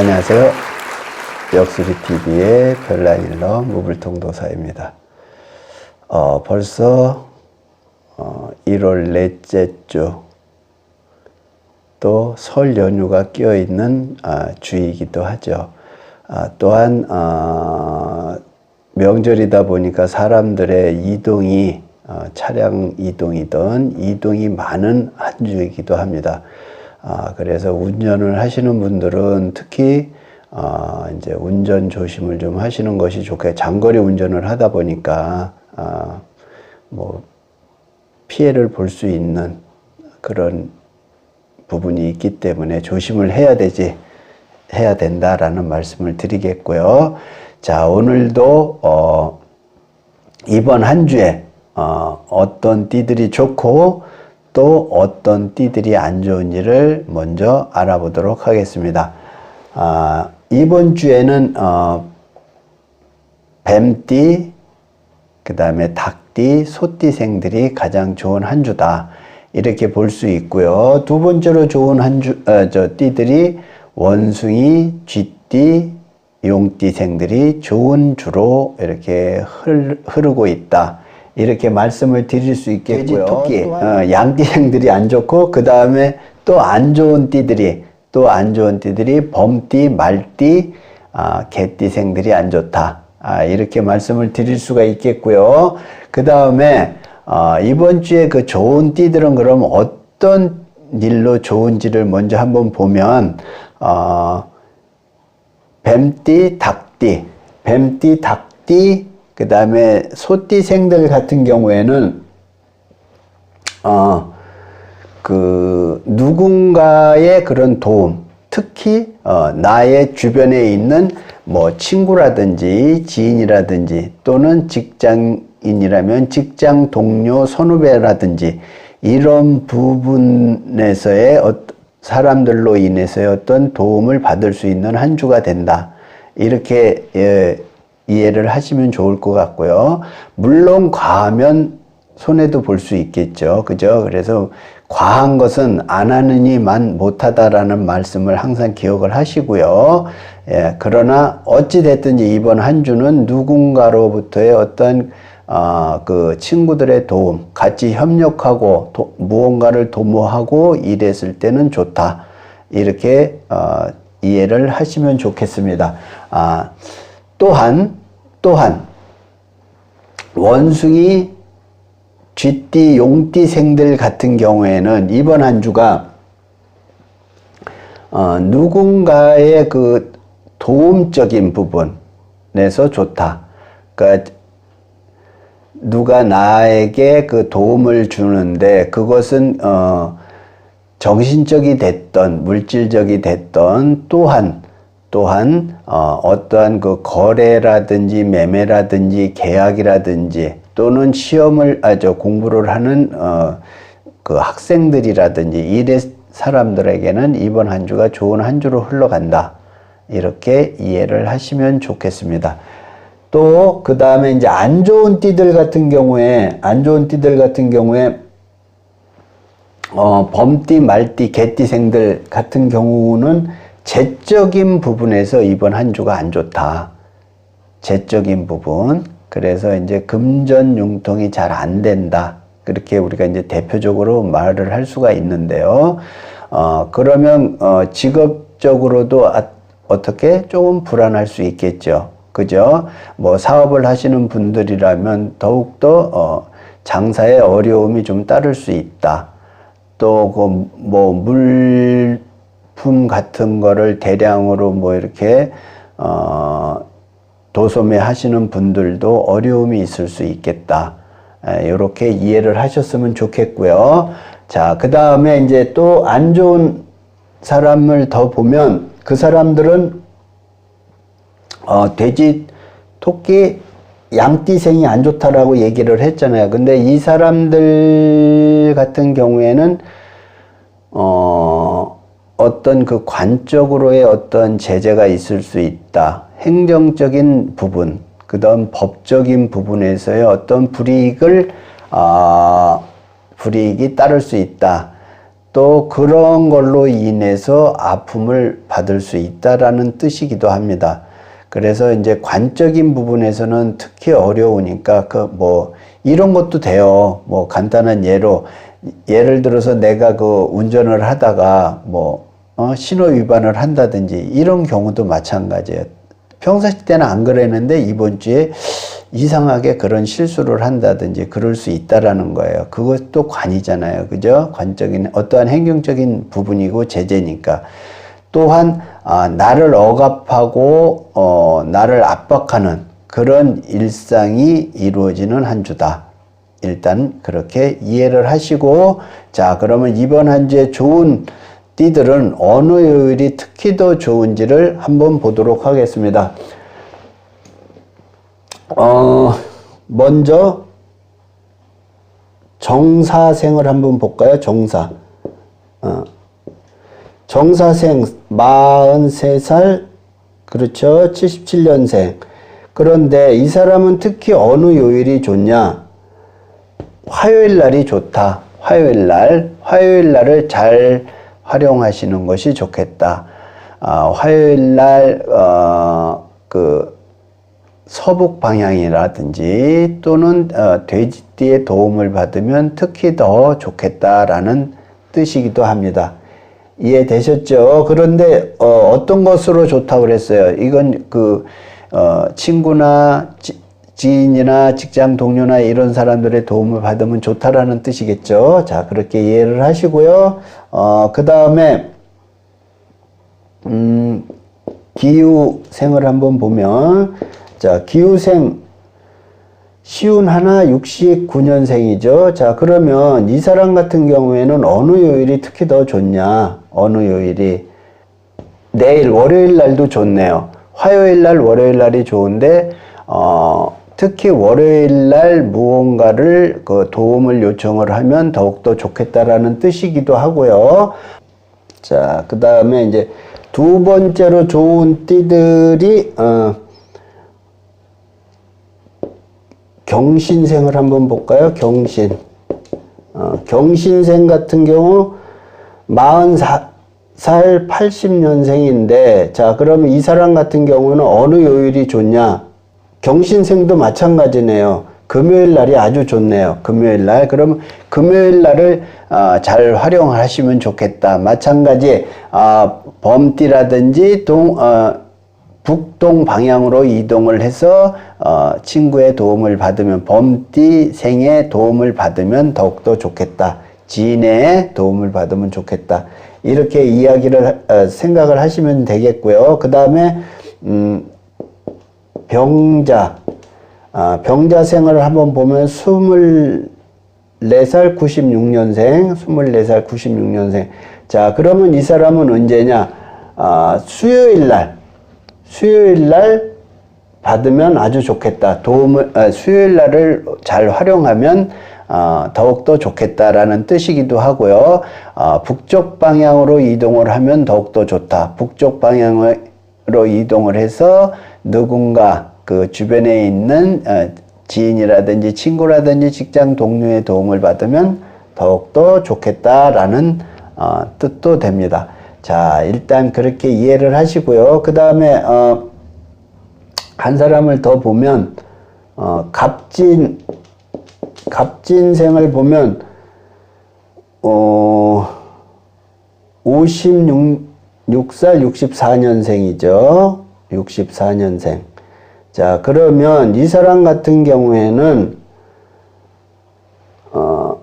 안녕하세요. 역수리 TV의 별난 일러 무불통도사입니다. 어, 벌써 어, 1월 넷째 주, 또 설 연휴가 끼어 있는 아, 주이기도 하죠. 아, 또한 어, 명절이다 보니까 사람들의 이동이 어, 차량 이동이든 이동이 많은 한 주이기도 합니다. 아, 그래서 운전을 하시는 분들은 특히 어, 이제 운전 조심을 좀 하시는 것이 좋게 장거리 운전을 하다 보니까 아, 뭐 피해를 볼 수 있는 그런 부분이 있기 때문에 조심을 해야 되지 해야 된다라는 말씀을 드리겠고요. 자 오늘도 어, 이번 한 주에 어, 어떤 띠들이 좋고 또 어떤 띠들이 안 좋은지를 먼저 알아보도록 하겠습니다. 아, 이번 주에는 어, 뱀띠, 그 다음에 닭띠, 소띠생들이 가장 좋은 한 주다. 이렇게 볼 수 있고요. 두 번째로 좋은 한 주, 어, 저 띠들이 원숭이, 쥐띠, 용띠생들이 좋은 주로 이렇게 흐르, 흐르고 있다. 이렇게 말씀을 드릴 수 있겠고요. 토끼, 어, 양띠생들이 안 좋고 그 다음에 또 안 좋은 띠들이 또 안 좋은 띠들이 범띠, 말띠, 아, 개띠생들이 안 좋다. 아, 이렇게 말씀을 드릴 수가 있겠고요. 그 다음에 아, 이번 주에 그 좋은 띠들은 그럼 어떤 일로 좋은지를 먼저 한번 보면 어, 뱀띠, 닭띠, 뱀띠, 닭띠, 그 다음에 소띠생들 같은 경우에는 어, 그 누군가의 그런 도움, 특히 어, 나의 주변에 있는 뭐 친구라든지 지인이라든지 또는 직장인이라면 직장 동료 선후배라든지 이런 부분에서의 어, 사람들로 인해서의 어떤 도움을 받을 수 있는 한 주가 된다. 이렇게 예, 이해를 하시면 좋을 것 같고요. 물론 과하면 손해도 볼 수 있겠죠. 그죠? 그래서 과한 것은 안 하느니만 못하다라는 말씀을 항상 기억을 하시고요. 예, 그러나 어찌됐든지 이번 한 주는 누군가로부터의 어떤 어, 그 친구들의 도움, 같이 협력하고 도, 무언가를 도모하고 일했을 때는 좋다. 이렇게 어, 이해를 하시면 좋겠습니다. 아, 또한 또한 원숭이 쥐띠, 용띠생들 같은 경우에는 이번 한 주가 어, 누군가의 그 도움적인 부분에서 좋다. 그러니까 누가 나에게 그 도움을 주는데 그것은 어, 정신적이 됐던 물질적이 됐던 또한 또한 어, 어떠한 그 거래라든지 매매라든지 계약이라든지 또는 시험을 아저 공부를 하는 어, 그 학생들이라든지 이래 사람들에게는 이번 한 주가 좋은 한 주로 흘러간다 이렇게 이해를 하시면 좋겠습니다. 또 그 다음에 이제 안 좋은 띠들 같은 경우에 안 좋은 띠들 같은 경우에 어, 범띠, 말띠, 개띠생들 같은 경우는 재적인 부분에서 이번 한 주가 안 좋다. 재적인 부분. 그래서 이제 금전 융통이 잘 안 된다. 그렇게 우리가 이제 대표적으로 말을 할 수가 있는데요. 어, 그러면, 어, 직업적으로도 아, 어떻게 조금 불안할 수 있겠죠. 그죠? 뭐 사업을 하시는 분들이라면 더욱더, 어, 장사에 어려움이 좀 따를 수 있다. 또, 그, 뭐, 물품 같은 거를 대량으로 뭐 이렇게, 어, 도소매 하시는 분들도 어려움이 있을 수 있겠다. 이렇게 이해를 하셨으면 좋겠고요. 자, 그 다음에 이제 또 안 좋은 사람을 더 보면 그 사람들은 어, 돼지, 토끼, 양띠생이 안 좋다라고 얘기를 했잖아요. 근데 이 사람들 같은 경우에는 어, 어떤 그 관적으로의 어떤 제재가 있을 수 있다. 행정적인 부분, 그 다음 법적인 부분에서의 어떤 불이익을, 아, 불이익이 따를 수 있다. 또 그런 걸로 인해서 아픔을 받을 수 있다라는 뜻이기도 합니다. 그래서 이제 관적인 부분에서는 특히 어려우니까 그 뭐 이런 것도 돼요. 뭐 간단한 예로 예를 들어서 내가 그 운전을 하다가 뭐 어, 신호 위반을 한다든지 이런 경우도 마찬가지예요. 평상시 때는 안 그랬는데 이번 주에 이상하게 그런 실수를 한다든지 그럴 수 있다라는 거예요. 그것도 관이잖아요. 그죠? 관적인 어떠한 행정적인 부분이고 제재니까. 또한 아, 나를 억압하고 어, 나를 압박하는 그런 일상이 이루어지는 한 주다. 일단 그렇게 이해를 하시고 자 그러면 이번 한 주에 좋은 띠들은 어느 요일이 특히 더 좋은지를 한번 보도록 하겠습니다. 어, 먼저 정사생을 한번 볼까요? 정사. 어. 정사생 43살 그렇죠. 77년생. 그런데 이 사람은 특히 어느 요일이 좋냐? 화요일 날이 좋다. 화요일 날, 화요일 날을 잘 활용하시는 것이 좋겠다. 아, 화요일 날, 어, 그, 서북 방향이라든지 또는 어, 돼지띠의 도움을 받으면 특히 더 좋겠다라는 뜻이기도 합니다. 이해되셨죠? 그런데 어, 떤 것으로 좋다고 그랬어요? 이건 그 어, 친구나 지, 지인이나 직장 동료나 이런 사람들의 도움을 받으면 좋다라는 뜻이겠죠. 자, 그렇게 이해를 하시고요. 어, 그 다음에, 음, 기후생을 한번 보면, 자, 기후생, 시운 하나 69년생이죠. 자, 그러면 이 사람 같은 경우에는 어느 요일이 특히 더 좋냐? 어느 요일이? 내일, 월요일 날도 좋네요. 화요일 날, 월요일 날이 좋은데, 어, 특히 월요일 날 무언가를 그 도움을 요청을 하면 더욱더 좋겠다라는 뜻이기도 하고요. 자, 그 다음에 이제 두 번째로 좋은 띠들이, 어, 경신생을 한번 볼까요? 경신. 어, 경신생 같은 경우 44 살 80년생인데, 자, 그러면 이 사람 같은 경우는 어느 요일이 좋냐? 경신생도 마찬가지네요. 금요일 날이 아주 좋네요. 금요일 날. 그러면 금요일 날을 어, 잘 활용하시면 좋겠다. 마찬가지 어, 범띠라든지 동 어, 북동 방향으로 이동을 해서 어, 친구의 도움을 받으면 범띠 생의 도움을 받으면 더욱더 좋겠다. 지인의 도움을 받으면 좋겠다. 이렇게 이야기를 어, 생각을 하시면 되겠고요. 그 다음에 음, 병자, 아, 병자 생활을 한번 보면 24살 96년생, 24살 96년생. 자, 그러면 이 사람은 언제냐? 아, 수요일 날, 수요일 날 받으면 아주 좋겠다. 도움을, 아, 수요일 날을 잘 활용하면 어, 더욱더 좋겠다라는 뜻이기도 하고요. 어, 북쪽 방향으로 이동을 하면 더욱더 좋다. 북쪽 방향으로 이동을 해서 누군가 그 주변에 있는 어, 지인이라든지 친구라든지 직장 동료의 도움을 받으면 더욱더 좋겠다라는 어, 뜻도 됩니다. 자, 일단 그렇게 이해를 하시고요. 그 다음에 어, 한 사람을 더 보면 어, 갑진 갑진생을 보면 어, 56, 6살 64년생이죠. 64년생. 자, 그러면 이 사람 같은 경우에는, 어,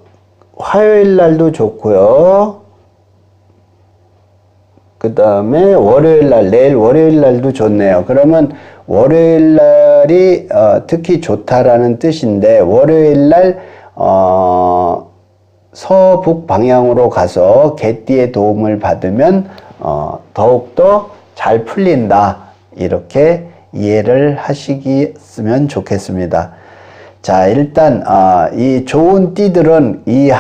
화요일 날도 좋고요. 그 다음에 월요일 날, 내일 월요일 날도 좋네요. 그러면 월요일 날이 어, 특히 좋다라는 뜻인데, 월요일 날, 어, 서북 방향으로 가서 개띠의 도움을 받으면, 어, 더욱더 잘 풀린다. 이렇게 이해를 하시겠으면 좋겠습니다. 자, 일단, 어, 이 좋은 띠들은 이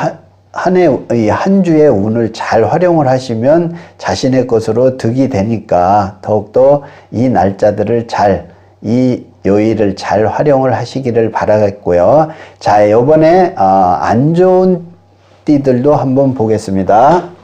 한 해, 이 한 주의 운을 잘 활용을 하시면 자신의 것으로 득이 되니까 더욱더 이 날짜들을 잘, 이 요일을 잘 활용을 하시기를 바라겠고요. 자, 요번에, 어, 안 좋은 띠들도 한번 보겠습니다.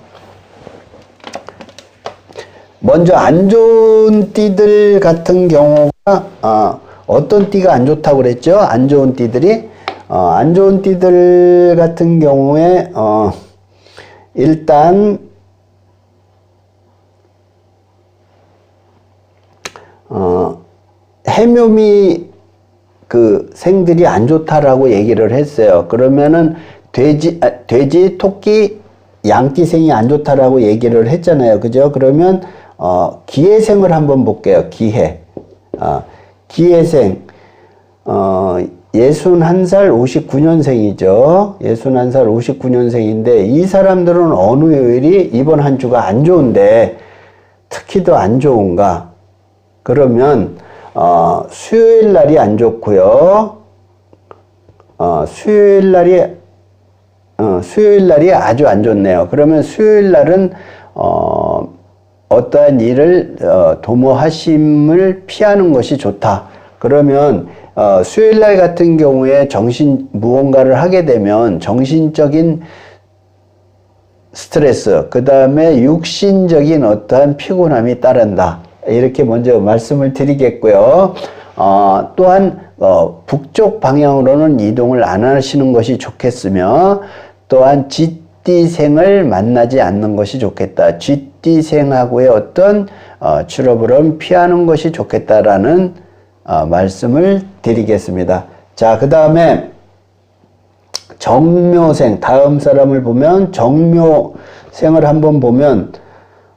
먼저 안 좋은 띠들 같은 경우가 어, 어떤 띠가 안 좋다고 그랬죠? 안 좋은 띠들이 어, 안 좋은 띠들 같은 경우에 어, 일단 어, 해묘미 그 생들이 안 좋다라고 얘기를 했어요. 그러면은 돼지, 아, 돼지, 토끼, 양띠 생이 안 좋다라고 얘기를 했잖아요. 그죠? 그러면 어, 기해생을 한번 볼게요. 기해. 어, 기해생. 어, 61살 59년생이죠. 61살 59년생인데 이 사람들은 어느 요일이 이번 한 주가 안 좋은데 특히 더 안 좋은가? 그러면 어, 수요일 날이 안 좋고요. 어, 수요일 날이 어, 수요일 날이 아주 안 좋네요. 그러면 수요일 날은 어, 어떠한 일을 어, 도모하심을 피하는 것이 좋다. 그러면 어, 수요일 날 같은 경우에 정신 무언가를 하게 되면 정신적인 스트레스, 그 다음에 육신적인 어떠한 피곤함이 따른다. 이렇게 먼저 말씀을 드리겠고요. 어, 또한 어, 북쪽 방향으로는 이동을 안 하시는 것이 좋겠으며 또한 쥐띠생을 만나지 않는 것이 좋겠다. 쥐띠생하고의 어떤 어, 출업을 피하는 것이 좋겠다라는 어, 말씀을 드리겠습니다. 자, 그 다음에 정묘생 다음 사람을 보면 정묘생을 한번 보면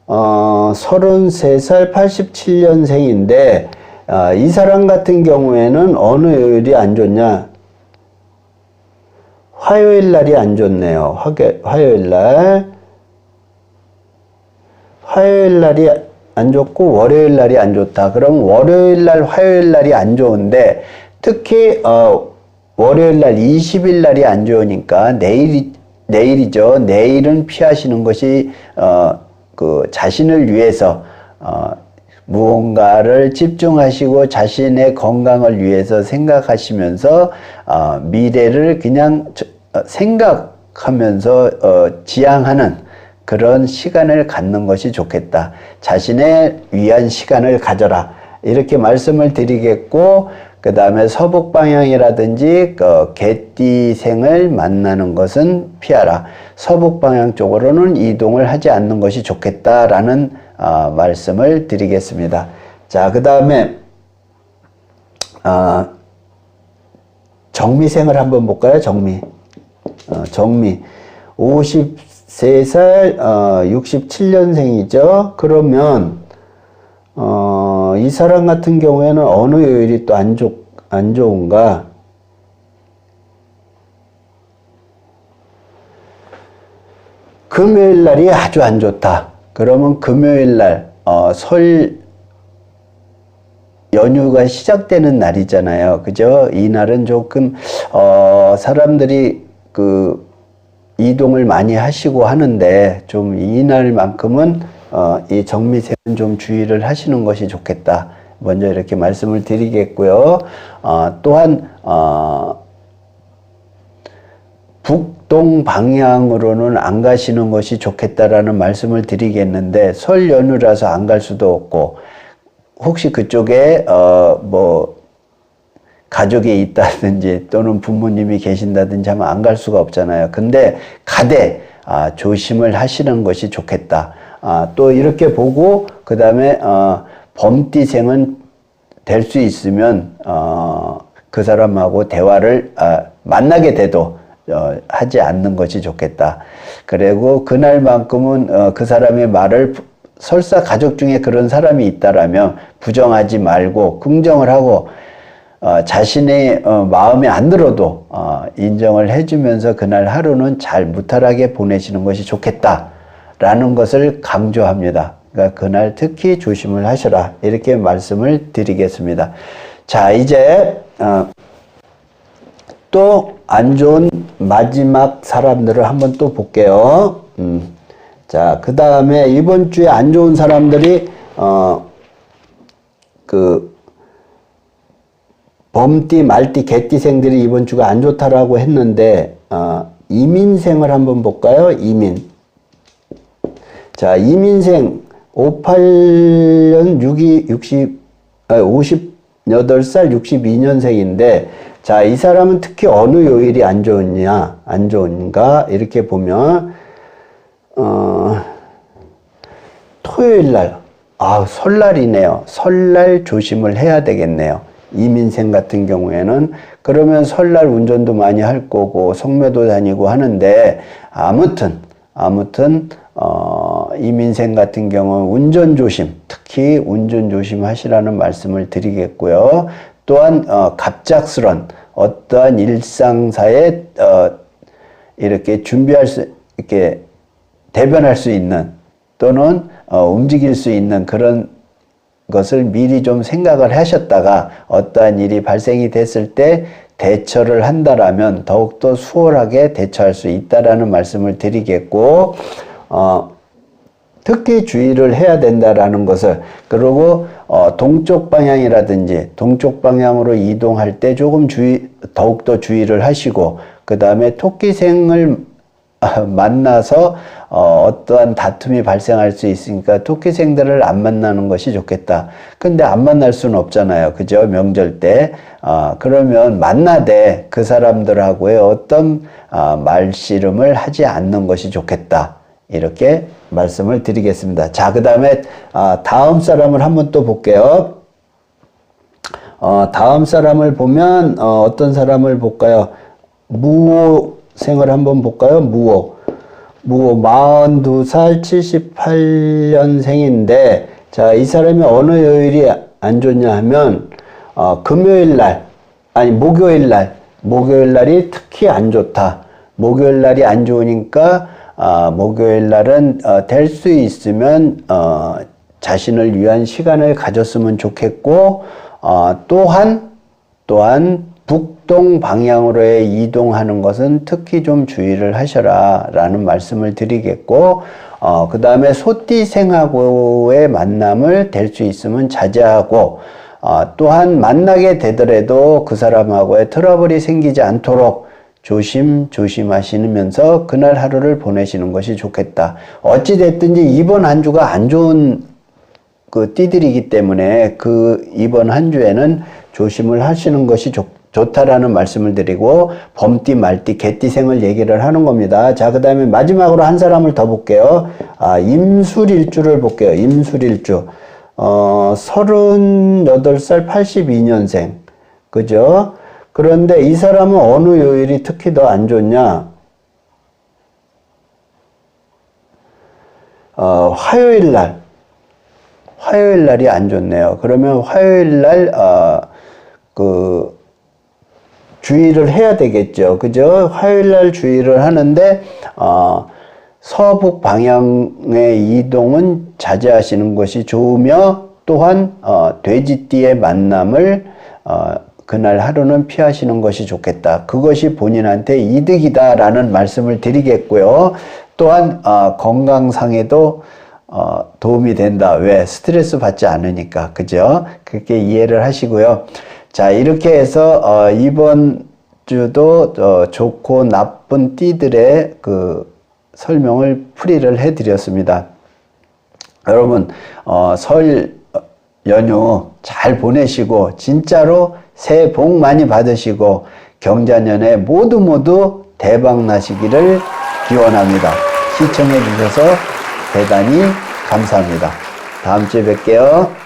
어, 33살 87년생인데 어, 이 사람 같은 경우에는 어느 요일이 안 좋냐? 화요일 날이 안 좋네요. 화요일 날. 화요일 날이 안 좋고 월요일 날이 안 좋다. 그럼 월요일 날, 화요일 날이 안 좋은데 특히 어, 월요일 날 20일 날이 안 좋으니까 내일이 내일이죠. 내일은 피하시는 것이 어, 그 자신을 위해서 어, 무언가를 집중하시고 자신의 건강을 위해서 생각하시면서 어, 미래를 그냥 생각하면서 어, 지향하는 그런 시간을 갖는 것이 좋겠다. 자신의 위한 시간을 가져라. 이렇게 말씀을 드리겠고, 그 다음에 서북 방향이라든지 그 개띠생을 만나는 것은 피하라. 서북 방향 쪽으로는 이동을 하지 않는 것이 좋겠다라는 어, 말씀을 드리겠습니다. 자, 그 다음에 어, 정미생을 한번 볼까요? 정미. 어, 정미. 53살 어, 67년생이죠. 그러면 어, 이 사람 같은 경우에는 어느 요일이 또 안 좋, 안 좋은가? 금요일 날이 아주 안 좋다. 그러면 금요일 날, 어, 설 연휴가 시작되는 날이잖아요. 그죠? 이 날은 조금, 어, 사람들이 그, 이동을 많이 하시고 하는데, 좀 이날만큼은, 어, 이 정미세는 좀 주의를 하시는 것이 좋겠다. 먼저 이렇게 말씀을 드리겠고요. 어, 또한, 어, 북동 방향으로는 안 가시는 것이 좋겠다라는 말씀을 드리겠는데 설 연휴라서 안 갈 수도 없고 혹시 그쪽에 어 뭐 가족이 있다든지 또는 부모님이 계신다든지 하면 안 갈 수가 없잖아요. 근데 가되 아, 조심을 하시는 것이 좋겠다. 아, 또 이렇게 보고 그 다음에 어, 범띠생은 될 수 있으면 어, 그 사람하고 대화를 아, 만나게 돼도 어, 하지 않는 것이 좋겠다. 그리고 그날만큼은 어, 그 사람의 말을 설사 가족 중에 그런 사람이 있다라면 부정하지 말고 긍정을 하고 어, 자신의 어, 마음에 안 들어도 어, 인정을 해주면서 그날 하루는 잘 무탈하게 보내시는 것이 좋겠다라는 것을 강조합니다. 그러니까 그날 특히 조심을 하셔라 이렇게 말씀을 드리겠습니다. 자 이제 어, 또안 좋은 마지막 사람들을 한번 또 볼게요. 음. 자, 그 다음에 이번 주에 안 좋은 사람들이, 어, 그, 범띠, 말띠, 개띠생들이 이번 주가 안 좋다라고 했는데, 어, 이민생을 한번 볼까요? 이민. 자, 이민생, 58년 62, 60, 아, 58살 62년생인데, 자, 이 사람은 특히 어느 요일이 안 좋냐, 안 좋은가, 이렇게 보면, 어, 토요일 날, 아, 설날이네요. 설날 조심을 해야 되겠네요. 이민생 같은 경우에는 그러면 설날 운전도 많이 할 거고 성묘도 다니고 하는데 아무튼 아무튼 어, 이민생 같은 경우 운전 조심, 특히 운전 조심하시라는 말씀을 드리겠고요. 또한 어, 갑작스런 어떠한 일상사에 어, 이렇게 준비할 수 이렇게 대변할 수 있는 또는 어, 움직일 수 있는 그런 것을 미리 좀 생각을 하셨다가 어떠한 일이 발생이 됐을 때 대처를 한다라면 더욱더 수월하게 대처할 수 있다라는 말씀을 드리겠고, 어, 특히 주의를 해야 된다라는 것을 그리고 어, 동쪽 방향이라든지 동쪽 방향으로 이동할 때 조금 주의 더욱더 주의를 하시고 그 다음에 토끼생을 만나서 어, 어떠한 다툼이 발생할 수 있으니까 토끼생들을 안 만나는 것이 좋겠다. 근데 안 만날 수는 없잖아요. 그죠? 명절 때. 어, 그러면 만나되 그 사람들하고의 어떤 어, 말씨름을 하지 않는 것이 좋겠다. 이렇게 말씀을 드리겠습니다. 자, 그 다음에 아, 다음 사람을 한번 또 볼게요. 어, 다음 사람을 보면 어, 어떤 사람을 볼까요? 무호 생을 한번 볼까요? 무호. 무호 42살 78년생인데 자, 이 사람이 어느 요일이 안 좋냐 하면 어, 금요일 날 아니 목요일 날 목요일 날이 특히 안 좋다. 목요일 날이 안 좋으니까 아, 목요일 날은 어, 될 수 있으면 어, 자신을 위한 시간을 가졌으면 좋겠고 어, 또한 또한 북동 방향으로의 이동하는 것은 특히 좀 주의를 하셔라 라는 말씀을 드리겠고 어, 그 다음에 소띠생하고의 만남을 될 수 있으면 자제하고 어, 또한 만나게 되더라도 그 사람하고의 트러블이 생기지 않도록 조심 조심하시면서 그날 하루를 보내시는 것이 좋겠다. 어찌 됐든지 이번 한 주가 안 좋은 그 띠들이기 때문에 그 이번 한 주에는 조심을 하시는 것이 좋, 좋다라는 말씀을 드리고 범띠, 말띠, 개띠생을 얘기를 하는 겁니다. 자, 그 다음에 마지막으로 한 사람을 더 볼게요. 아, 임술일주를 볼게요. 임술일주. 어, 38살 82년생. 그죠? 그런데 이 사람은 어느 요일이 특히 더 안 좋냐? 어, 화요일 날. 화요일 날이 안 좋네요. 그러면 화요일 날, 어, 그, 주의를 해야 되겠죠. 그죠? 화요일 날 주의를 하는데, 어, 서북 방향의 이동은 자제하시는 것이 좋으며, 또한, 어, 돼지띠의 만남을, 어, 그날 하루는 피하시는 것이 좋겠다. 그것이 본인한테 이득이다라는 말씀을 드리겠고요. 또한, 어, 건강상에도 어, 도움이 된다. 왜? 스트레스 받지 않으니까. 그죠? 그렇게 이해를 하시고요. 자, 이렇게 해서, 어, 이번 주도, 어, 좋고 나쁜 띠들의 그 설명을 풀이를 해 드렸습니다. 여러분, 어, 설 연휴 잘 보내시고, 진짜로 새해 복 많이 받으시고, 경자년에 모두 모두 대박 나시기를 기원합니다. 시청해 주셔서 대단히 감사합니다. 다음 주에 뵐게요.